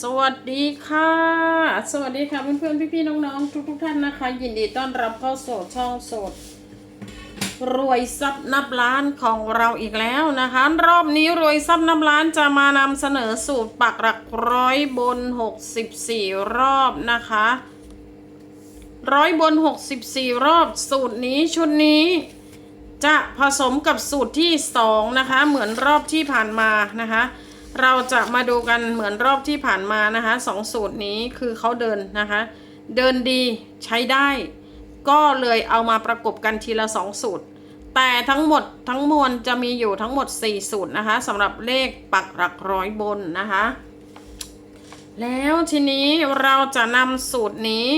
สวัสดีค่ะ สวัสดีค่ะเพื่อนๆ พี่ๆ น้องๆ ทุกๆ ท่านนะคะ ยินดีต้อนรับเข้าสู่ช่องสด รวยซับนับล้านของเราอีกแล้วนะคะ รอบนี้รวยซับนับล้านจะมานำเสนอสูตรปักหลักร้อยบน 64 รอบนะคะร้อยบน 64 รอบสูตรนี้ชุดนี้จะผสมกับสูตรที่ 2 นะคะ เหมือนรอบที่ผ่านมานะคะ เราจะมาดูกันเหมือนรอบที่ผ่านมานะคะสองสูตรนี้คือเขาเดินนะคะ เดินดีใช้ได้ ก็เลยเอามาประกบกันทีละ2สูตร แต่ทั้งหมดทั้งมวลจะมีอยู่ทั้งหมด 4 สูตรนะคะสำหรับเลขปักหลักร้อยบนนะคะ แล้วทีนี้เราจะนำสูตรนี้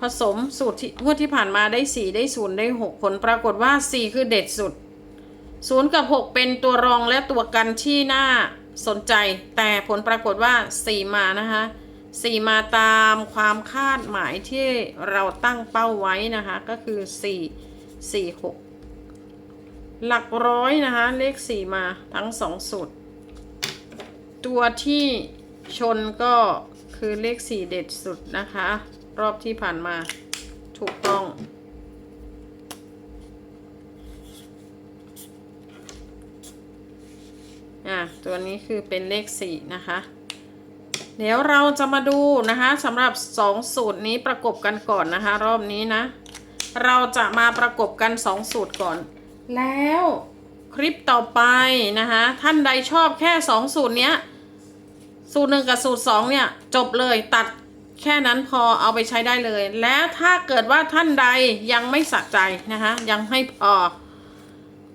ผสมสูตรที่งวดที่ผ่านมาได้ 4 ได้ 0 ได้ 6 ผลปรากฏว่า 4 คือเด็ดสุด 0 กับ 6 เป็นตัวรองและตัวกันที่น่า สนใจแต่ผลปรากฏว่า 4 มานะคะ4 มาตามความคาดหมายที่เราตั้งเป้าไว้นะคะ ก็คือ 4 4 6 หลักร้อยนะคะ เลข 4 มาทั้ง 2 สูตร ตัวที่ชนก็คือเลข 4 เด็ดสุดนะคะ รอบที่ผ่านมาถูกต้อง อะตัวนี้คือเป็นเลข4นะคะ เดี๋ยวเราจะมาดูนะคะสำหรับ2สูตรนี้ประกบกันก่อนนะคะ รอบนี้นะ เราจะมาประกบกัน2สูตรก่อน แล้วคลิปต่อไปนะคะท่านใดชอบแค่2สูตรเนี้ยสูตรหนึ่งกับสูตรสองเนี่ยจบเลยตัดแค่นั้นพอเอาไปใช้ได้เลย และถ้าเกิดว่าท่านใดยังไม่สะใจนะคะยังไม่พอ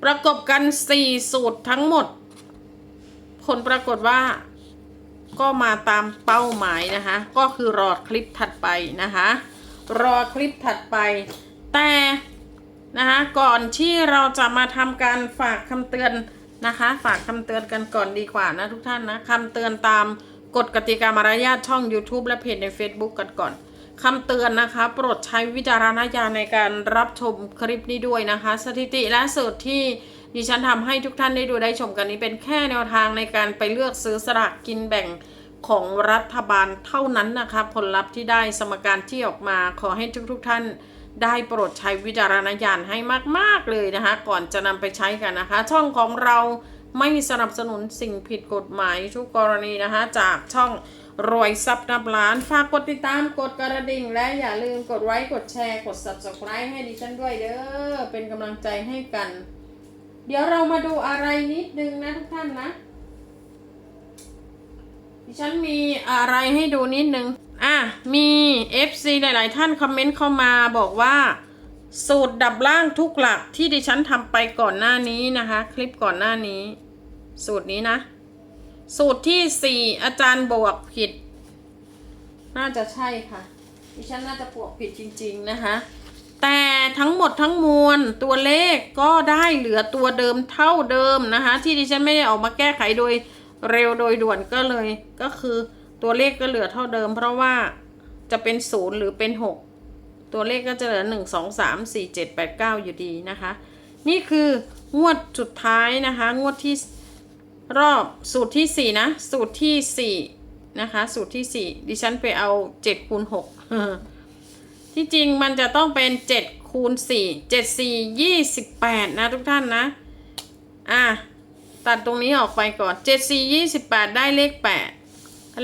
ประกบกัน 4 สูตรทั้งหมด ผลปรากฏว่าก็มาตามเป้าหมายนะคะ ก็คือรอคลิปถัดไปนะคะ รอคลิปถัดไป แต่นะคะก่อนที่เราจะมาทำการฝากคำเตือนนะคะ ฝากคำเตือนกันก่อนดีกว่านะทุกท่านนะคำเตือนตามกฎกติกามารยาทช่อง YouTube และเพจใน Facebook กันก่อนคำเตือนนะคะ โปรดใช้วิจารณญาณในการรับชมคลิปนี้ด้วยนะคะ สถิติและสูตรที่ ดิฉันทำให้ทุกท่านได้ดูได้ชมกันนี้เป็นแค่แนวทางในการไปเลือกซื้อสลากกินแบ่งของรัฐบาลเท่านั้นนะคะผลลัพธ์ที่ได้สมการที่ออกมาขอให้ทุกๆทท่านได้โปรดใช้วิจารณญาณให้มาก ๆ เลยนะคะ ก่อนจะนำไปใช้กันนะคะ ช่องของเราไม่สนับสนุนสิ่งผิดกฎหมายทุกกรณีนะคะ จากช่องรวยซับนับล้าน ฝากกดติดตามกดกระดิ่ง และอย่าลืมกดไลค์กดแชร์ กด subscribe ให้ดิฉันด้วยเด้อเป็นกำลังใจให้กัน เดี๋ยวเรามาดูอะไรนิดนึงนะทุกท่านนะ ดิฉันมีอะไรให้ดูนิดนึง อะ มี FC หลาย ๆ ท่านคอมเมนต์เข้ามาบอกว่า สูตรดับล่างทุกหลักที่ดิฉันทำไปก่อนหน้านี้นะคะ คลิปก่อนหน้านี้ สูตรนี้นะ สูตรที่ 4 อาจารย์บวกผิด น่าจะใช่ค่ะ ดิฉันน่าจะบวกผิดจริง ๆ นะคะ แต่ทั้งหมดทั้งมวลตัวเลขก็ได้เหลือตัวเดิมเท่าเดิมนะคะ ที่ดิฉันไม่ได้ออกมาแก้ไขโดยเร็วโดยด่วนก็เลยก็คือตัวเลขก็เหลือเท่าเดิม เพราะว่าจะเป็นศูนย์หรือเป็นหกตัวเลขก็จะเหลือหนึ่งสองสามสี่เจ็ดแปดเก้าอยู่ดีนะคะ นี่คืองวดสุดท้ายนะคะ งวดที่รอบสูตรที่สี่นะ สูตรที่สี่นะคะ สูตรที่สี่ดิฉันไปเอาเจ็ดคูณหก ที่จริงมันจะต้องเป็นเจ็ดคูณสี่เจ็ดสี่ยี่สิบแปดนะทุกท่านนะ อะ ตัดตรงนี้ออกไปก่อนเจ็ดสี่ยี่สิบแปดได้เลขแปด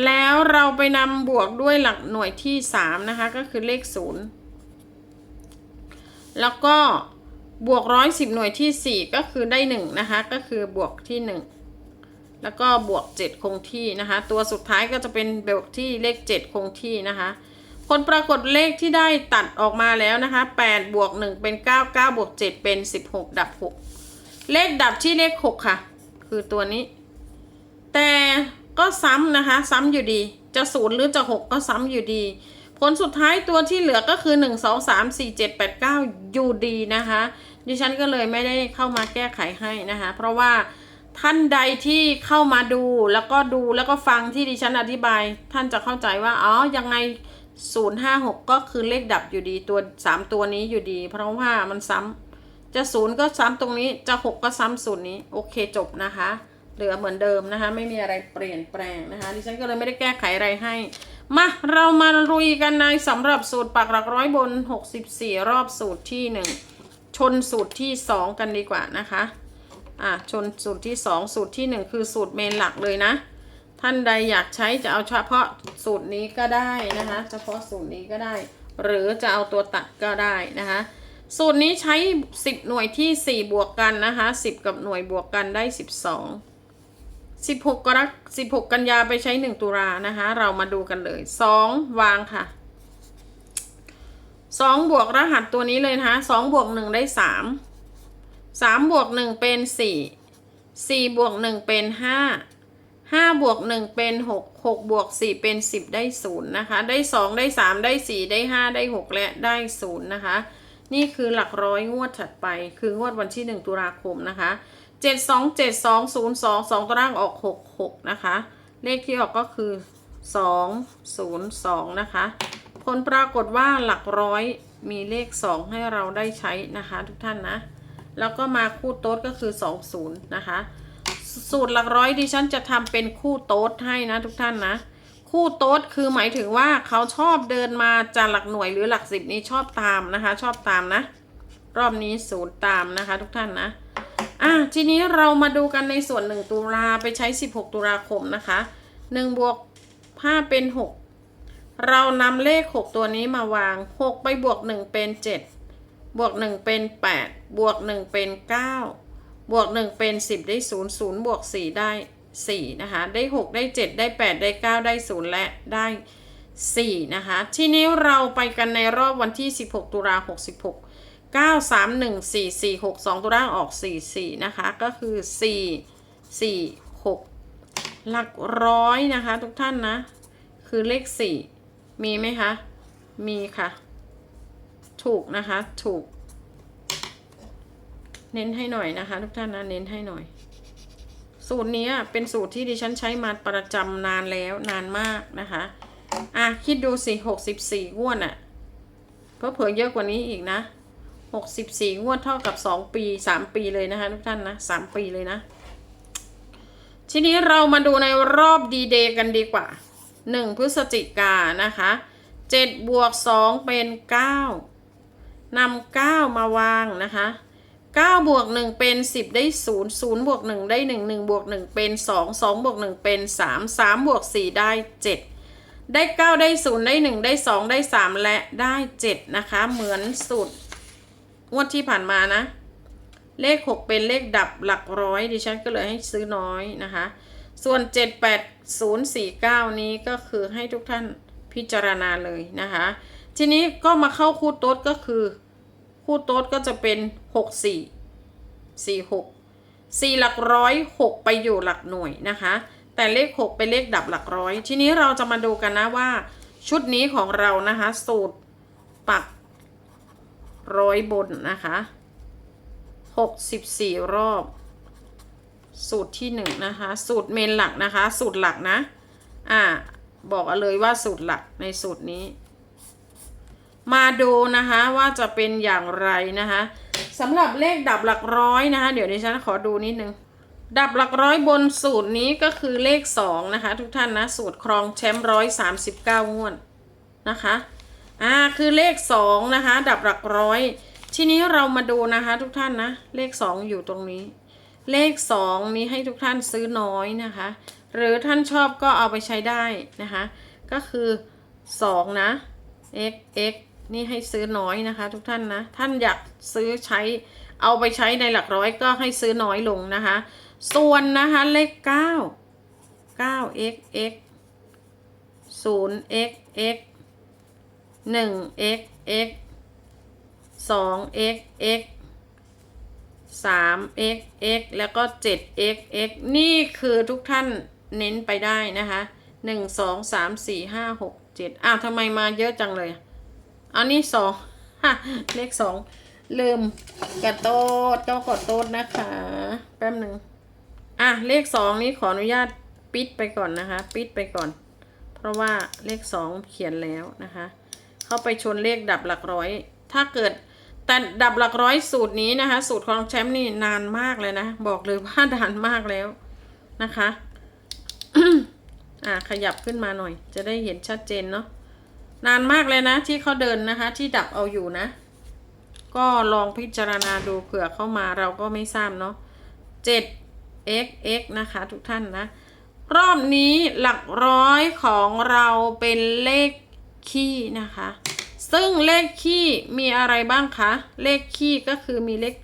แล้วเราไปนำบวกด้วยหลักหน่วยที่สามนะคะ ก็คือเลขศูนย์แล้วก็บวกร้อยสิบหน่วยที่สี่ก็คือได้หนึ่งนะคะ ก็คือบวกที่หนึ่งแล้วก็บวกเจ็ดคงที่นะคะ ตัวสุดท้ายก็จะเป็นบวกที่เลขเจ็ดคงที่นะคะ ผลปรากฏเลขที่ได้ตัดออกมาแล้วนะคะ8บวก1เป็น 9 9บวก7เป็น 16 ดับ 6 เลขดับที่เลข 6 ค่ะ คือตัวนี้ แต่ก็ซ้ำนะคะ ซ้ำอยู่ดี จะศูนย์หรือจะ 6 ก็ซ้ำอยู่ดี ผลสุดท้ายตัวที่เหลือก็คือ 1 2 3 4 7 8 9 อยู่ดีนะคะ ดิฉันก็เลยไม่ได้เข้ามาแก้ไขให้นะคะ เพราะว่าท่านใดที่เข้ามาดูแล้วก็ดูแล้วก็ฟังที่ดิฉันอธิบาย ท่านจะเข้าใจว่า อ๋อ ยังไง ศูนย์ห้าหกก็คือเลขดับอยู่ดีตัวสามตัวนี้อยู่ดี เพราะว่ามันซ้ำจะศูนย์ก็ซ้ำตรงนี้จะหกก็ซ้ำศูนย์นี้ โอเคจบนะคะ เหลือเหมือนเดิมนะคะ ไม่มีอะไรเปลี่ยนแปลงนะคะดิฉันก็เลยไม่ได้แก้ไขอะไรให้ มาเรามาลุยกันในสำหรับสูตรปักหลักร้อยบน 64 รอบสูตรที่ 1 ชนสูตรที่ 2 กันดีกว่านะคะอะชนสูตรที่ 2 สูตรที่ 1 คือสูตรเมนหลักเลยนะ ท่านใดอยากใช้จะเอาเฉพาะสูตรนี้ก็ได้นะคะ เฉพาะสูตรนี้ก็ได้ หรือจะเอาตัวตัดก็ได้นะคะ สูตรนี้ใช้ 10 หน่วยที่ 4 บวกกันนะคะ 10 กับหน่วยบวกกันได้ 12 16 กรก16 กันยาไปใช้ 1 ตุลานะคะ เรามาดูกันเลย 2 วางค่ะ 2 บวกรหัสตัวนี้เลยนะคะ2บวก1ได้ 3 3 บวก 1 เป็น 4 4 บวก 1 เป็น 5 ห้าบวกหนึ่งเป็นหกหกบวกสี่เป็นสิบได้ศูนย์นะคะ ได้สองได้สามได้สี่ได้ห้าได้หกและได้ศูนย์นะคะ นี่คือหลักร้อยงวดถัดไป คืองวดวันที่หนึ่งตุลาคมนะคะเจ็ดสองเจ็ดสองศูนย์สองสองตารางออกหกหกนะคะ เลขที่ออกก็คือสองศูนย์สองนะคะผลปรากฏว่าหลักร้อยมีเลขสองให้เราได้ใช้นะคะ ทุกท่านนะ แล้วก็มาคู่โต๊ดก็คือสองศูนย์นะคะ สูตรหลักร้อยดิฉันจะทำเป็นคู่โต๊ดให้นะทุกท่านนะ คู่โต๊ดคือหมายถึงว่าเขาชอบเดินมาจากหลักหน่วยหรือหลักสิบนี้ชอบตามนะคะ ชอบตามนะ รอบนี้ศูนย์ตามนะคะ ทุกท่านนะอะทีนี้เรามาดูกันในส่วนหนึ่งตุลาไปใช้ 16 ตุลาคมนะคะ1บวก5เป็น 6 เรานำเลข 6 ตัวนี้มาวาง 6 ไปบวก 1 เป็น 7 บวก 1 เป็น 8 บวก 1 เป็น 9 บวก 1 เป็น 10 ได้ 0 0 บวก 4 ได้ 4 นะคะ ได้ 6 ได้ 7 ได้ 8 ได้ 9 ได้ 0 และได้ 4 นะคะ ทีนี้เราไปกันในรอบวันที่ 16 ตุลา66 9 3 1 4 4 6 2 ตัวล่างออก 4 4 นะคะ ก็คือ 4 4 6 หลักร้อยนะคะ ทุกท่านนะ คือเลข 4 มีไหมคะ มีค่ะ ถูกนะคะ ถูก เน้นให้หน่อยนะคะ ทุกท่านนะเน้นให้หน่อย สูตรนี้เป็นสูตรที่ดิฉันใช้มาประจำนานแล้วนานมากนะคะอะคิดดูสิหกสิบสี่งวดอะเพราะเผื่อเยอะกว่านี้อีกนะหกสิบสี่งวดเท่ากับสองปีสามปีเลยนะคะ ทุกท่านนะสามปีเลยนะ ทีนี้เรามาดูในรอบดีเดย์กันดีกว่าหนึ่งพฤศจิกานะคะเจ็ดบวกสองเป็นเก้านำเก้ามาวางนะคะ เก้าบวกหนึ่งเป็นสิบได้ศูนย์ศูนย์บวกหนึ่งได้หนึ่งหนึ่งบวกหนึ่งเป็นสองสองบวกหนึ่งเป็นสามสามบวกสี่ได้เจ็ดได้เก้าได้ศูนย์ได้หนึ่งได้สองได้สามและได้เจ็ดนะคะ เหมือนสูตรงวดที่ผ่านมานะ เลข 6 เป็นเลขดับหลักร้อยดิฉันก็เลยให้ซื้อน้อยนะคะ ส่วน 78049 นี้ก็คือให้ทุกท่านพิจารณาเลยนะคะ ทีนี้ก็มาเข้าคู่โต๊ดก็คือ คู่โต๊ดก็จะเป็น 64 46 4หกสี่หลักร้อย6ไปอยู่หลักหน่วยนะคะ แต่เลข6เป็นเลขดับหลักร้อย ทีนี้เราจะมาดูกันนะว่า ชุดนี้ของเรานะคะ สูตรปักร้อยบนนะคะหกสิบสี่รอบ สูตรที่หนึ่งนะคะ สูตรเมนหลักนะคะ สูตรหลักนะ อ่า บอกเลยว่าสูตรหลักในสูตรนี้ มาดูนะคะว่าจะเป็นอย่างไรนะคะ สำหรับเลขดับหลักร้อยนะคะ เดี๋ยวดิฉันขอดูนิดนึง ดับหลักร้อยบนสูตรนี้ก็คือเลขสองนะคะ ทุกท่านนะ สูตรครองแชมป์ร้อยสามสิบเก้างวดนะคะอ่าคือเลขสองนะคะ ดับหลักร้อย ทีนี้เรามาดูนะคะทุกท่านนะ เลขสองอยู่ตรงนี้ เลขสองนี้ให้ทุกท่านซื้อน้อยนะคะ หรือท่านชอบก็เอาไปใช้ได้นะคะ ก็คือสองนะ x x นี่ให้ซื้อน้อยนะคะ ทุกท่านนะ ท่านอยากซื้อใช้เอาไปใช้ในหลักร้อยก็ให้ซื้อน้อยลงนะคะ ส่วนนะคะเลขเก้าเก้า x x ศูนย์ x x หนึ่ง x x สอง x x สาม x x แล้วก็เจ็ด x x นี่คือทุกท่านเน้นไปได้นะคะหนึ่งสองสามสี่ห้าหกเจ็ดอ้าวทำไมมาเยอะจังเลย อันนี้สองเลขสองลืมกระโต๊ดต้องขอโต๊ดนะคะ แป๊บหนึ่งอะเลขสองนี้ขออนุญาตปิดไปก่อนนะคะ ปิดไปก่อน เพราะว่าเลขสองเขียนแล้วนะคะ เข้าไปชนเลขดับหลักร้อย ถ้าเกิดแต่ดับหลักร้อยสูตรนี้นะคะ สูตรของแชมป์นี่นานมากเลยนะ บอกเลยว่านานมากแล้วนะคะ อ่าขยับขึ้นมาหน่อย จะได้เห็นชัดเจนเนาะ นานมากเลยนะ ที่เขาเดินนะคะ ที่ดับเอาอยู่นะ ก็ลองพิจารณาดูเผื่อเข้ามาเราก็ไม่ทราบเนาะ7 x x นะคะ ทุกท่านนะ รอบนี้หลักร้อยของเราเป็นเลขคี่นะคะ ซึ่งเลขคี่มีอะไรบ้างคะ เลขคี่ก็คือมีเลข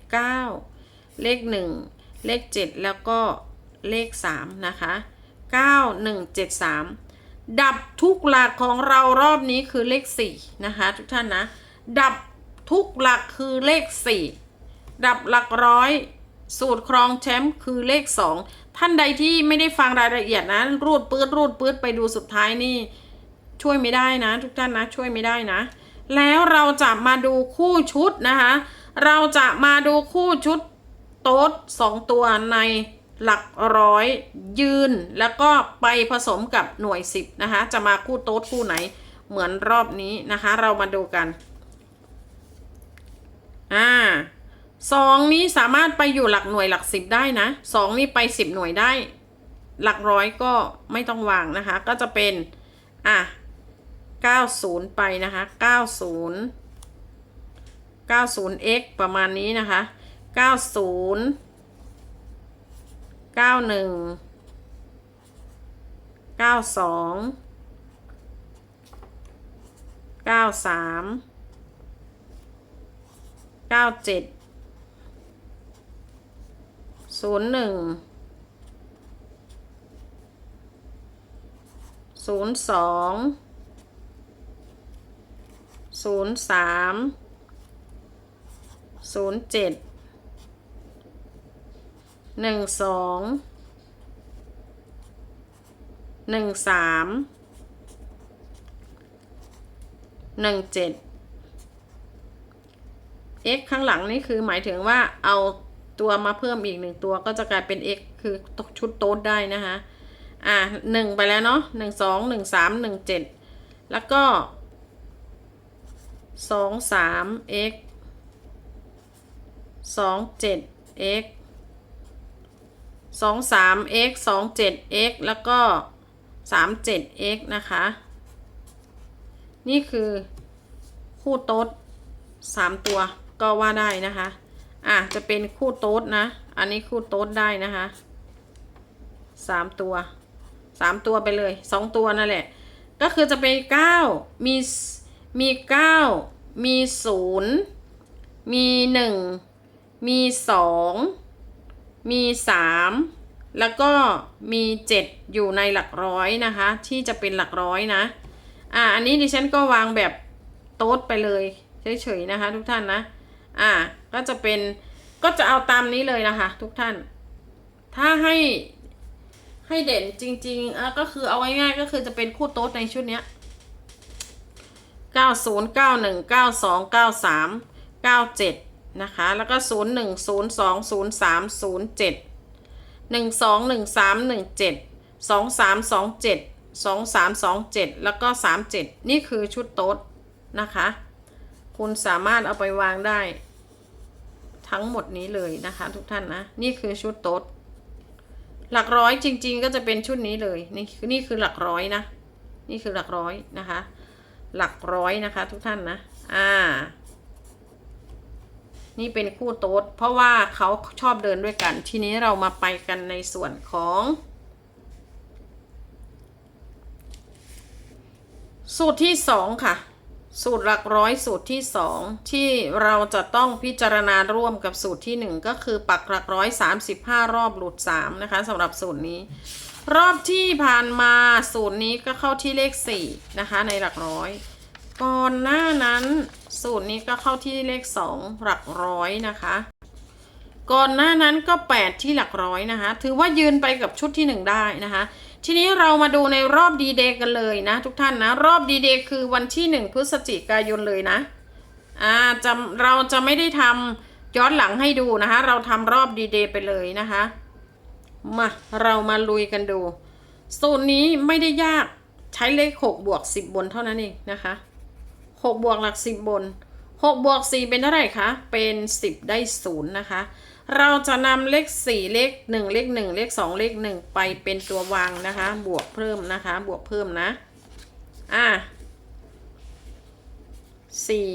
9 เลข 1 เลข 7 แล้วก็เลข 3 นะคะ 9 1 7 3 ดับทุกหลักของเรารอบนี้คือเลข4นะคะทุกท่านนะ ดับทุกหลักคือเลข4ดับหลักร้อยสูตรครองแชมป์คือเลข2ท่านใดที่ไม่ได้ฟังรายละเอียดนะ รูดปื๊ดรูดปื๊ดไปดูสุดท้ายนี่ช่วยไม่ได้นะ ทุกท่านนะช่วยไม่ได้นะ แล้วเราจะมาดูคู่ชุดนะคะ เราจะมาดูคู่ชุดโต๊ดสองตัวใน หลักร้อยยืนแล้วก็ไปผสมกับหน่วยสิบนะคะ จะมาคู่โต๊ดคู่ไหนเหมือนรอบนี้นะคะ เรามาดูกันอ่าสองนี้สามารถไปอยู่หลักหน่วยหลักสิบได้นะสองนี่ไปสิบหน่วยได้ หลักร้อยก็ไม่ต้องวางนะคะ ก็จะเป็นอะ90ไปนะคะ90 90x ประมาณนี้นะคะเก้าศูนย์ 90 91 92 93 97 01 02ศูนย์สามศูนย์เจ็ด หนึ่งสองหนึ่งสามหนึ่งเจ็ด x ข้างหลังนี่คือหมายถึงว่าเอาตัวมาเพิ่มอีกหนึ่งตัวก็จะกลายเป็น x คือชุดโต๊ดได้นะคะ อะหนึ่งไปแล้วเนาะหนึ่งสองหนึ่งสามหนึ่งเจ็ดแล้วก็สองสาม x สองเจ็ด x สองสาม x สองเจ็ด x แล้วก็สามเจ็ด x นะคะ นี่คือคู่โต๊ดสามตัวก็ว่าได้นะคะ อะจะเป็นคู่โต๊ดนะ อันนี้คู่โต๊ดได้นะคะสามตัวสามตัวไปเลยสองตัวนั่นแหละ ก็คือจะเป็นเก้ามีมีเก้ามีศูนย์มีหนึ่งมีสอง มีสามแล้วก็มีเจ็ดอยู่ในหลักร้อยนะคะ ที่จะเป็นหลักร้อยนะ อ่า อันนี้ดิฉันก็วางแบบโต๊ดไปเลยเฉยๆนะคะทุกท่านนะ อ่า ก็จะเป็น ก็จะเอาตามนี้เลยนะคะ ทุกท่าน ถ้าให้ให้เด่นจริงๆอะก็คือเอาง่ายๆก็คือจะเป็นคู่โต๊ดในชุดเนี้ย90 91 92 93 97น นะคะ แล้วก็ 01 02 03 07 12 13 17 23 27 23 27 แล้วก็ 37 นี่คือชุดโต๊ดนะคะ คุณสามารถเอาไปวางได้ ทั้งหมดนี้เลยนะคะ ทุกท่านนะ นี่คือชุดโต๊ดหลักร้อยจริง ๆ ก็จะเป็นชุดนี้เลย นี่คือนี่คือหลักร้อยนะ นี่คือหลักร้อยนะคะ หลักร้อยนะคะ ทุกท่านนะ อ่า นี่เป็นคู่โต๊ดเพราะว่าเขาชอบเดินด้วยกัน ทีนี้เรามาไปกันในส่วนของ สูตรที่สองค่ะ สูตรหลักร้อยสูตรที่สองที่เราจะต้องพิจารณาร่วมกับสูตรที่หนึ่งก็คือปักหลักร้อยสามสิบห้ารอบหลุดสามนะคะสำหรับสูตรนี้ รอบที่ผ่านมาสูตรนี้ก็เข้าที่เลขสี่นะคะในหลักร้อย ก่อนหน้านั้นสูตรนี้ก็เข้าที่เลขสองหลักร้อยนะคะ ก่อนหน้านั้นก็ 8 ที่หลักร้อยนะคะ ถือว่ายืนไปกับชุดที่ 1 ได้นะคะ ทีนี้เรามาดูในรอบดีเดย์กันเลยนะ ทุกท่านนะ รอบดีเดย์คือวันที่ 1 พฤศจิกายนเลยนะอ่าจะเราจะไม่ได้ทำย้อนหลังให้ดูนะคะ เราทำรอบดีเดย์ไปเลยนะคะมาเรามาลุยกันดู สูตรนี้ไม่ได้ยากใช้เลข 6 บวก 10 บนเท่านั้นเองนะคะ 6 บวกหลัก 10 บน 6 บวก 4 เป็นเท่าไหร่คะ เป็น 10 ได้ 0 นะคะ เราจะนำเลขสี่เลขหนึ่งเลขหนึ่งเลขสองเลขหนึ่งไปเป็นตัววางนะคะ บวกเพิ่มนะคะ บวกเพิ่มนะ อะสี่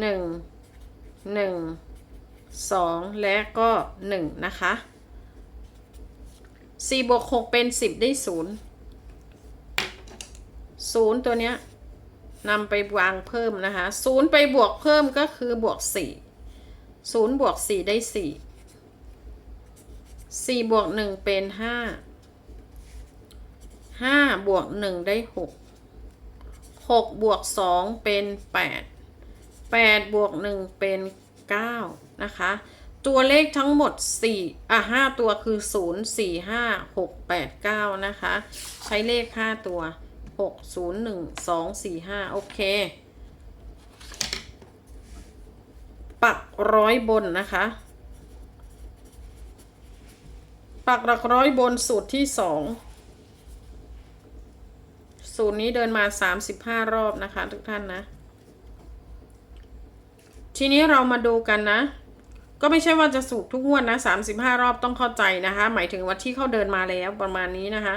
หนึ่งหนึ่งสองและก็หนึ่งนะคะสี่บวกหกเป็นสิบได้ศูนย์ศูนย์ตัวเนี้ย นำไปวางเพิ่มนะคะศูนย์ไปบวกเพิ่มก็คือบวกสี่ศูนย์บวกสี่ได้สี่สี่บวกหนึ่งเป็นห้าห้าบวกหนึ่งได้หกหกบวกสองเป็นแปดแปดบวกหนึ่งเป็นเก้านะคะ ตัวเลขทั้งหมดสี่อะห้าตัวคือศูนย์สี่ห้าหกแปดเก้านะคะ ใช้เลขห้าตัว หกศูนย์หนึ่งสองสี่ห้าโอเค ปักร้อยบนนะคะ ปักหลักร้อยบนสูตรที่สองสูตรนี้เดินมา35รอบนะคะทุกท่านนะ ทีนี้เรามาดูกันนะก็ไม่ใช่ว่าจะสูตรทุกงวดนะ35รอบต้องเข้าใจนะคะ หมายถึงว่าที่เขาเดินมาแล้วประมาณนี้นะคะ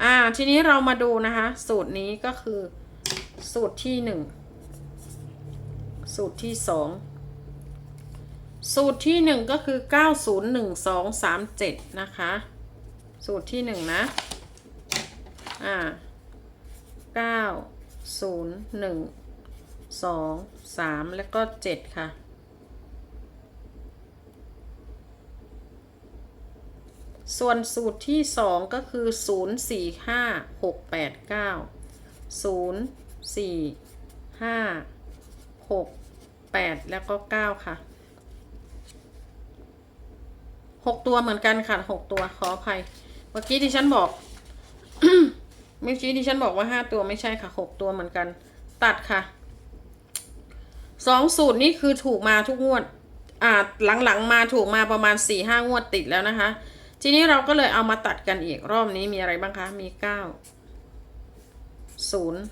อ่า ทีนี้เรามาดูนะคะ สูตรนี้ก็คือ สูตรที่หนึ่งสูตรที่สองสูตรที่หนึ่งก็คือ901237นะคะ สูตรที่หนึ่งนะอ่าเก้าศูนย์หนึ่งสองสามแล้วก็เจ็ดค่ะ ส่วนสูตรที่สองก็คือศูนย์สี่ห้าหกแล้วก็เก้าค่ะหกตัวเหมือนกันค่ะหกตัวขออภัย เมื่อกี้ที่ฉันบอก เมื่อกี้ที่ฉันบอกว่าห้าตัวไม่ใช่ค่ะหกตัวเหมือนกัน ตัดค่ะสองสูตรนี่คือถูกมาทุกงวด อ่าหลังๆมาถูกมาประมาณสี่ห้างวดติดแล้วนะคะ ทีนี้เราก็เลยเอามาตัดกันอีกรอบนี้มีอะไรบ้างคะ มีเก้าศูนย์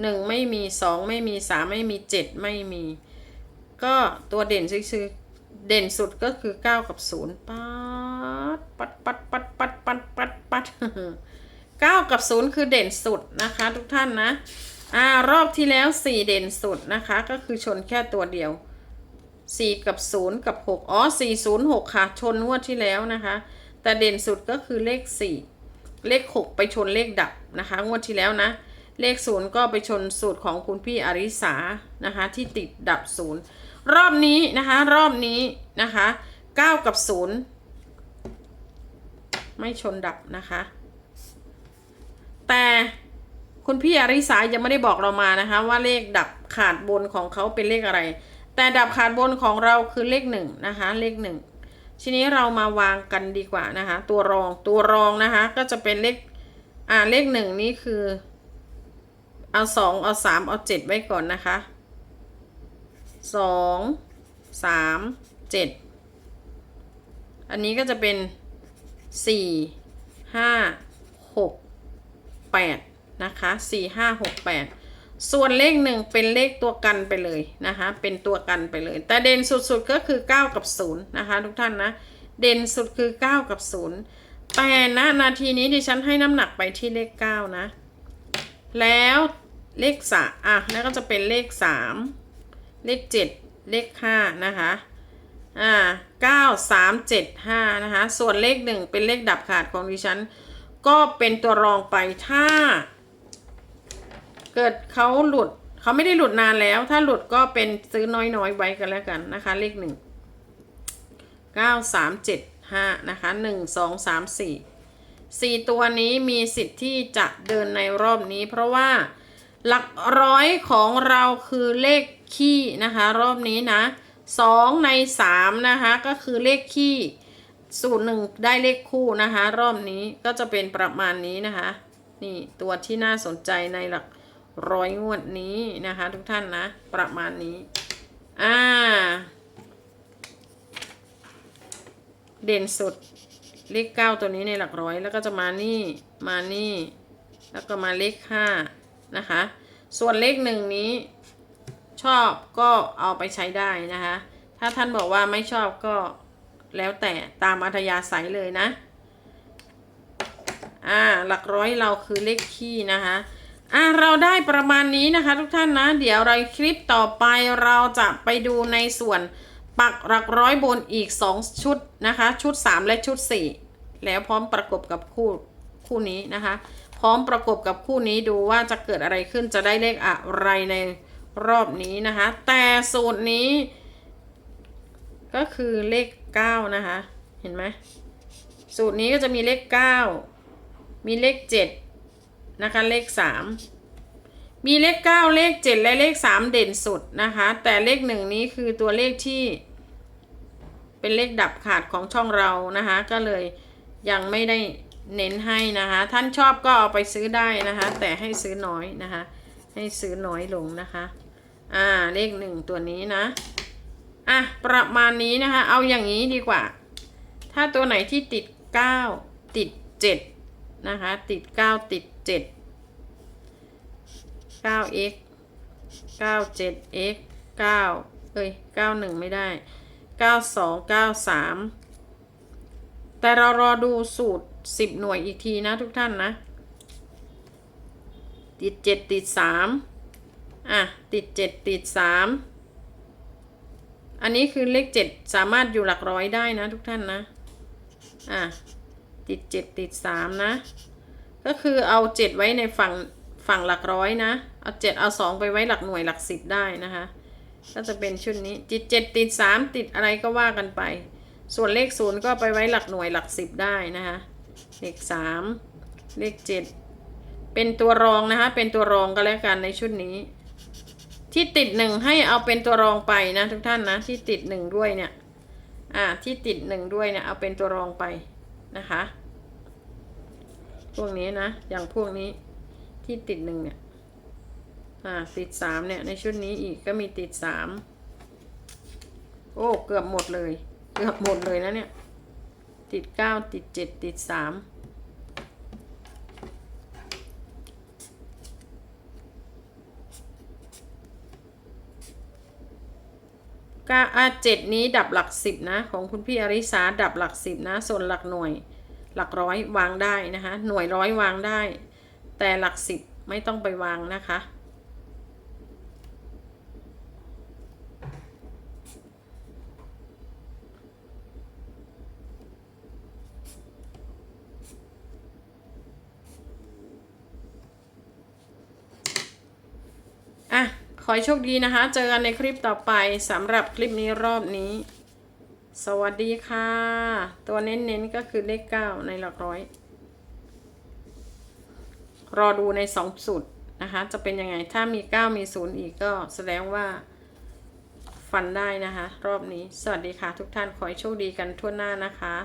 หนึ่งไม่มีสองไม่มีสามไม่มีเจ็ดไม่มี ก็ตัวเด่นซื้อเด่นสุดก็คือเก้ากับศูนย์ปัดปัดปัดปัดปัดปัดปัดปัดเก้ากับศูนย์คือเด่นสุดนะคะ ทุกท่านนะอ่ารอบที่แล้วสี่เด่นสุดนะคะ ก็คือชนแค่ตัวเดียว สี่กับศูนย์กับหกอ๋อสี่ศูนย์หกค่ะ ชนงวดที่แล้วนะคะ แต่เด่นสุดก็คือเลขสี่เลขหกไปชนเลขดับนะคะ งวดที่แล้วนะ เลขศูนย์ก็ไปชนสูตรของคุณพี่อริสานะคะ ที่ติดดับศูนย์รอบนี้นะคะ รอบนี้นะคะเก้ากับศูนย์ไม่ชนดับนะคะ แต่คุณพี่อริสายังไม่ได้บอกเรามานะคะ ว่าเลขดับขาดบนของเขาเป็นเลขอะไร แต่ดับขาดบนของเราคือเลขหนึ่งนะคะเลขหนึ่งทีนี้เรามาวางกันดีกว่านะคะตัวรองตัวรองนะคะก็จะเป็นเลขอ่าเลขหนึ่งนี้คือ เอาสองเอาสามเอาเจ็ดไว้ก่อนนะคะสองสามเจ็ดอันนี้ก็จะเป็นสี่ห้าหกแปดนะคะสี่ห้าหกแปด ส่วนเลขหนึ่งเป็นเลขตัวกันไปเลยนะคะ เป็นตัวกันไปเลย แต่เด่นสุดๆก็คือ 9 กับ 0 นะคะ ทุกท่านนะ เด่นสุดคือ 9 กับ 0 แต่นะนาทีนี้ดิฉันให้น้ำหนักไปที่เลข 9 นะ แล้วเลขสาอะ แล้วก็จะเป็นเลข 3 เลข 7 เลข 5 นะคะ อ่าเก้าสามเจ็ดห้านะคะ ส่วนเลขหนึ่งเป็นเลขดับขาดของดิฉัน ก็เป็นตัวรองไปถ้า เกิดเขาหลุดเขาไม่ได้หลุดนานแล้ว ถ้าหลุดก็เป็นซื้อน้อยๆไว้กันแล้วกันนะคะ เลขหนึ่งเก้าสามเจ็ดห้านะคะหนึ่งสองสามสี่สี่ตัวนี้มีสิทธิ์ที่จะเดินในรอบนี้ เพราะว่าหลักร้อยของเราคือเลขขี้นะคะ รอบนี้นะสองในสามนะคะ ก็คือเลขขี้สูตรหนึ่งได้เลขคู่นะคะ รอบนี้ก็จะเป็นประมาณนี้นะคะ นี่ตัวที่น่าสนใจในหลัก ร้อยงวดนี้นะคะ ทุกท่านนะ ประมาณนี้ อ่า เด่นสุดเลขเก้าตัวนี้ในหลักร้อย แล้วก็จะมานี่มานี่ แล้วก็มาเลขห้านะคะ ส่วนเลขหนึ่งนี้ ชอบก็เอาไปใช้ได้นะคะ ถ้าท่านบอกว่าไม่ชอบก็แล้วแต่ตามอัธยาศัยเลยนะ อ่า หลักร้อยเราคือเลขขี้นะคะ อ่าเราได้ประมาณนี้นะคะ ทุกท่านนะ เดี๋ยวเราคลิปต่อไปเราจะไปดูในส่วนปักหลักร้อยบนอีก 2 ชุดนะคะ ชุด 3 และชุด 4 แล้วพร้อมประกบกับคู่คู่นี้นะคะ พร้อมประกบกับคู่นี้ดูว่าจะเกิดอะไรขึ้นจะได้เลขอะไรในรอบนี้นะคะ แต่สูตรนี้ ก็คือเลข 9 นะคะ เห็นไหมสูตรนี้ก็จะมีเลข 9 มีเลข 7 นะคะเลข3มีเลข9เลข7และเลข3เด่นสุดนะคะ แต่เลข1นี้คือตัวเลขที่ เป็นเลขดับขาดของช่องเรานะคะ ก็เลยยังไม่ได้เน้นให้นะคะ ท่านชอบก็เอาไปซื้อได้นะคะ แต่ให้ซื้อน้อยนะคะ ให้ซื้อน้อยลงนะคะ อ่าเลขหนึ่งตัวนี้นะอะประมาณนี้นะคะ เอาอย่างนี้ดีกว่า ถ้าตัวไหนที่ติด9ติด7นะคะ ติด9ติด 7 9x 97x 9เอ้ย91ไม่ได้92 93แต่เรารอดูสูตร10หน่วยอีกทีนะทุกท่านนะ ติด7ติด3อะ ติด7ติด3อันนี้คือเลข7สามารถอยู่หลักร้อยได้นะทุกท่านนะ อะ ติด7ติด3นะ ก็คือเอา7ไว้ในฝั่งฝั่งหลักร้อยนะ เอา7เอา2ไปไว้หลักหน่วยหลัก10ได้นะคะ ก็จะเป็นชุดนี้ติดติด3ติดอะไรก็ว่ากันไป ส่วนเลข0ก็ไปไว้หลักหน่วยหลัก10ได้นะคะ เลข3เลข7เป็นตัวรองนะคะ เป็นตัวรองก็แล้วกันในชุดนี้ ที่ติดหนึ่งให้เอาเป็นตัวรองไปนะทุกท่านนะ ที่ติดหนึ่งด้วยเนี่ย อ่าที่ติดหนึ่งด้วยเนี่ยเอาเป็นตัวรองไปนะคะ พวกนี้นะ อย่างพวกนี้ที่ติดหนึ่งเนี่ย อ่า ติดสามเนี่ย ในชุดนี้อีกก็มีติดสาม โอ้ เกือบหมดเลย เกือบหมดเลยนะเนี่ย ติดเก้าติดเจ็ดติดสามก้าอาเจ็ดนี้ดับหลักสิบนะ ของคุณพี่อริสาดับหลักสิบนะ ส่วนหลักหน่วย หลักร้อยวางได้นะคะ หน่วยร้อยวางได้ แต่หลักสิบไม่ต้องไปวางนะคะ อะ ขอให้โชคดีนะคะ เจอกันในคลิปต่อไปสำหรับคลิปนี้รอบนี้ สวัสดีค่ะ ตัวเน้นๆก็คือเลขเก้าในหลักร้อย รอดูในสองสูตรนะคะ จะเป็นยังไงถ้ามีเก้ามีศูนย์อีกก็แสดงว่าฟันได้นะคะ รอบนี้ สวัสดีค่ะทุกท่านขอให้โชคดีกันทั่วหน้านะคะ